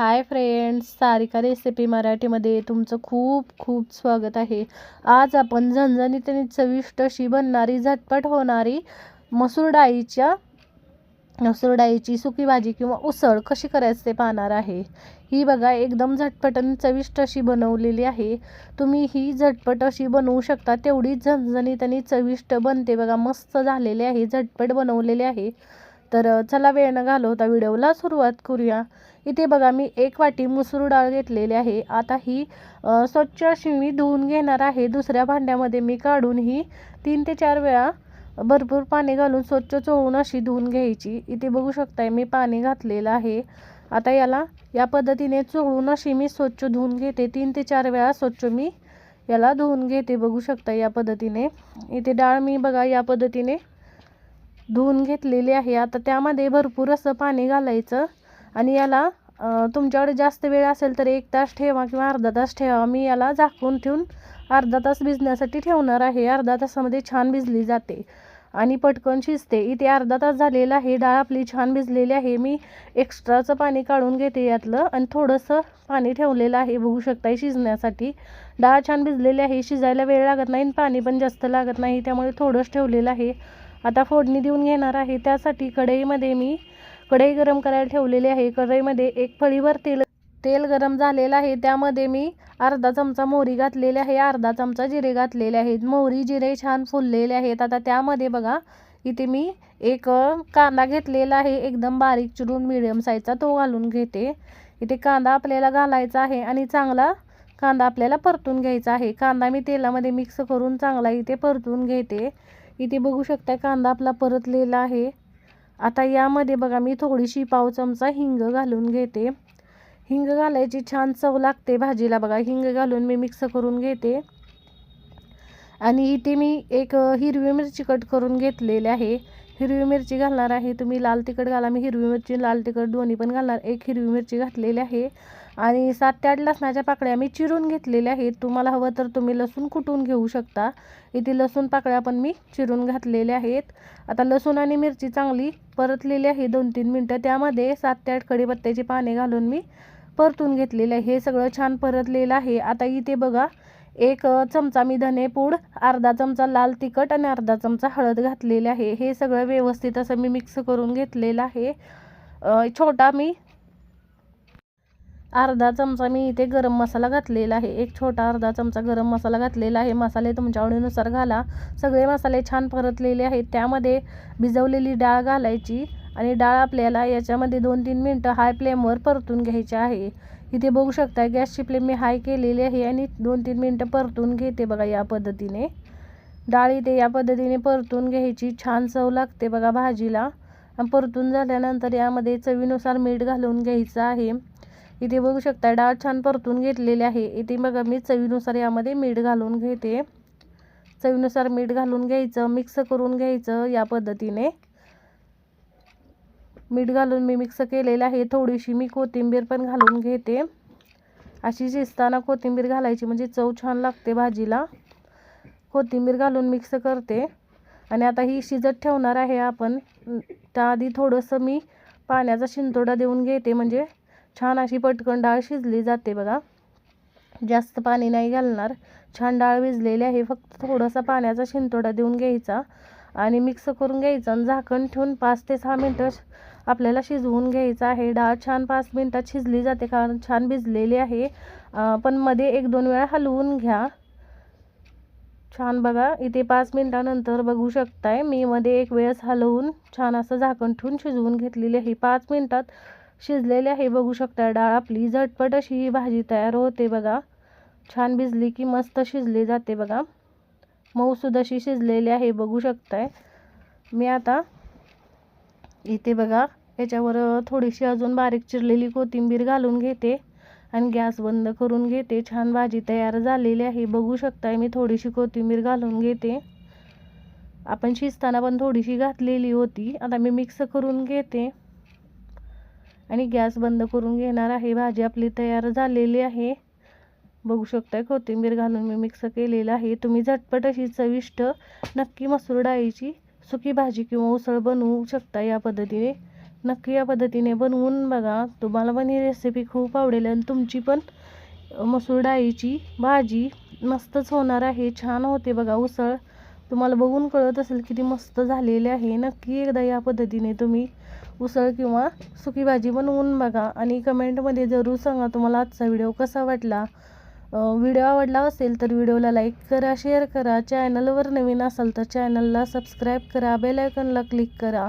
Hi friends Sarika recipe मराठीमध्ये तुमचं खूप खूप स्वागत आहे. आज आपण झणझणीत आणि चविष्ट अशी बनणारी झटपट होणारी मसूर डाळीच्या मसूर डाळीची सुकी भाजी किंवा उसळ कशी करायचं ते पाहणार आहे. ही बघा एकदम झटपट आणि चविष्ट अशी बनवलेली आहे. तुम्ही ही झटपट अशी बनवू शकता तेवढी झणझणीत आणि चविष्ट बनते बघा. मस्त झालेली आहे झटपट बनवलेली आहे. तर चला वेळ न घालवता व्हिडिओला सुरुवात करूया. इथे बघा मी एक वाटी मसूर डाळ घेतलेली आहे. आता ही स्वच्छ अशी मी धुवून घेणार आहे. दुसऱ्या भांड्यामध्ये मी काढून ही तीन ते चार वेळा भरपूर पाणी घालून स्वच्छ चोळून अशी धुवून घ्यायची. इथे बघू शकताय मी पाणी घातलेलं आहे. आता याला या पद्धतीने चोळून अशी मी स्वच्छ धुवून घेते. तीन ते चार वेळा स्वच्छ मी याला धुवून घेते. बघू शकता या पद्धतीने. इथे डाळ मी बघा या पद्धतीने धुवून घेतलेली आहे. आता त्यामध्ये भरपूर असं पाणी घालायचं आणि याला तुमच्याकडे जास्त वेळ असेल तर एक तास ठेवा किंवा अर्धा तास ठेवा. मी याला झाकून ठेवून अर्धा तास भिजण्यासाठी ठेवणार आहे. अर्धा तासामध्ये छान भिजली जाते आणि पटकन शिजते. इथे अर्धा तास झालेला आहे. डाळ आपली छान भिजलेली आहे. मी एक्स्ट्राचं पाणी काढून घेते यातलं आणि थोडंसं पाणी ठेवलेलं आहे. बघू शकता शिजण्यासाठी. डाळ छान भिजलेली आहे. शिजायला वेळ लागत नाही आणि पाणी पण जास्त लागत नाही. त्यामुळे थोडंच ठेवलेलं आहे. आता फोडणी देऊन घेणार आहे. त्यासाठी कढईमध्ये मी कढई गरम करायला ठेवलेली आहे. कढईमध्ये एक फळीवर तेल तेल गरम झालेलं आहे. त्यामध्ये मी अर्धा चमचा मोहरी घातलेली आहे. अर्धा चमचा जिरे घातलेले आहेत. मोहरी जिरे छान फुललेले आहेत. आता त्यामध्ये बघा इथे मी एक कांदा घेतलेला आहे. एकदम बारीक चिरून मिडियम साईजचा तो घालून घेते. इथे कांदा आपल्याला घालायचा आहे आणि चांगला कांदा आपल्याला परतून घ्यायचा आहे. कांदा मी तेलामध्ये मिक्स करून चांगला इथे परतून घेते. इथे बघू शकता कांदा आपला परतलेला आहे. आता यामध्ये बघा मी थोडीशी पाव चमचा हिंग घालून घेते. हिंग घालायची छान चव लागते भाजीला बघा. हिंग घालून मी मिक्स करून घेते. आणि इथे मी एक हिरवी मिरची कट करून घेतलेली आहे. हिरवी मिरची घालणार आहे. तुम्ही लाल तिखट घाला. मी हिरवी मिरची लाल तिखट दोन्ही पण घालणार. एक हिरवी मिरची घातलेली आहे. आणि सात ते आठ लसणाच्या पाकळ्या मी चिरून घेतलेल्या आहेत. तुम्हाला हवं तर तुम्ही लसूण कुटून घेऊ शकता. इथे लसूण पाकळ्या पण मी चिरून घातलेल्या आहेत. आता लसूण आणि मिरची चांगली परतलेली आहे दोन तीन मिनटं. त्यामध्ये सात ते आठ कडीपत्त्याची पाने घालून मी परतून घेतलेले आहे. हे सगळं छान परतलेलं आहे. आता इथे बघा एक चमचा मी धनेपूड अर्धा चमचा लाल तिखट आणि अर्धा चमचा हळद घातलेले आहे. हे सगळं व्यवस्थित असं मी मिक्स करून घेतलेलं आहे. छोटा मी अर्धा चमचा मी इथे गरम मसाला घातलेला आहे. एक छोटा अर्धा चमचा गरम मसाला घातलेला आहे. मसाले तुमच्या आवडीनुसार घाला. सगळे मसाले छान परतलेले आहेत. त्यामध्ये भिजवलेली डाळ घालायची. आणि डाळ आपल्याला याच्यामध्ये दोन तीन मिनटं हाय फ्लेमवर परतून घ्यायची आहे. इथे बघू शकता गॅसची फ्लेम मी हाय केलेली आहे आणि दोन तीन मिनटं परतून घेते बघा या पद्धतीने. डाळ इथे या पद्धतीने परतून घ्यायची छान चव लागते बघा भाजीला. परतून झाल्यानंतर यामध्ये चवीनुसार मीठ घालून घ्यायचं आहे. इथे बघू शकता डाळ छान परतून घेतलेली आहे. इथे बघा मी चवीनुसार यामध्ये मीठ घालून घेते. चवीनुसार मीठ घालून घ्यायचं मिक्स करून घ्यायचं या पद्धतीने. मीठ घालून मी मिक्स केलेलं आहे. थोडीशी मी कोथिंबीर पण घालून घेते. अशी शिजताना कोथिंबीर घालायची म्हणजे चव छान लागते भाजीला. कोथिंबीर घालून मिक्स करते. आणि आता ही शिजत ठेवणार आहे आपण. त्याआधी थोडंसं मी पाण्याचा शिंतोडा देऊन घेते म्हणजे छान अशी पटकन डाळ शिजली जाते बघा. जास्त पाणी नाही घालणार. छान डाळ भिजलेली आहे फक्त थोडासा पाण्याचा शिंतोडा देऊन घ्यायचा. आणि मिक्स करून घ्यायचा आणि झाकण ठेवून पाच ते सहा मिनटं आपल्याला शिजवून घ्यायचं आहे. डाळ छान पाच मिनटात शिजली जाते कारण छान भिजलेली आहे. पण मध्ये एक दोन वेळा हलवून घ्या. छान बघा इथे पाच मिनटानंतर बघू शकताय. मी मध्ये एक वेळेस हलवून छान असं झाकण ठेवून शिजवून घेतलेली आहे. पाच मिनटात शिजलेली आहे. बघू शकता डाळ आपली झटपट अशी ही भाजी तयार होते बघा. छान भिजली की मस्त शिजली जाते बघा. मऊसुद्धा अशी शिजलेली आहे. बघू शकताय. मी आता इथे बघा ह्याच्यावर थोडीशी अजून बारीक चिरलेली कोथिंबीर घालून घेते आणि गॅस बंद करून घेते. छान भाजी तयार झालेली आहे. बघू शकताय मी थोडीशी कोथिंबीर घालून घेते. आपण शिजताना पण थोडीशी घातलेली होती. आता मी मिक्स करून घेते. आणि गॅस बंद करून घेणार आहे. भाजी आपली तयार झालेली आहे. बघू शकताय कोथिंबीर घालून मी मिक्स केलेलं आहे. तुम्ही झटपट अशी चविष्ट नक्की मसूर डाळीची सुकी भाजी किंवा उसळ बनवू शकता या पद्धतीने. नक्की या पद्धतीने बनवून बघा. तुम्हाला पण ही रेसिपी खूप आवडेल आणि तुमची पण मसूर डाळीची भाजी मस्तच होणार आहे. छान होते बघा उसळ. तुम्हाला बघून कळत असेल किती मस्त झालेली आहे. नक्की एकदा या पद्धतीने तुम्ही उसळ किंवा सुकी भाजी बनवून बघा आणि कमेंटमध्ये जरूर सांगा तुम्हाला आजचा व्हिडिओ कसा वाटला. व्हिडिओ आवडला असेल तर व्हिडिओला लाईक करा शेअर करा. चॅनलवर नवीन असाल तर चॅनलला सबस्क्राईब करा बेलायकनला क्लिक करा.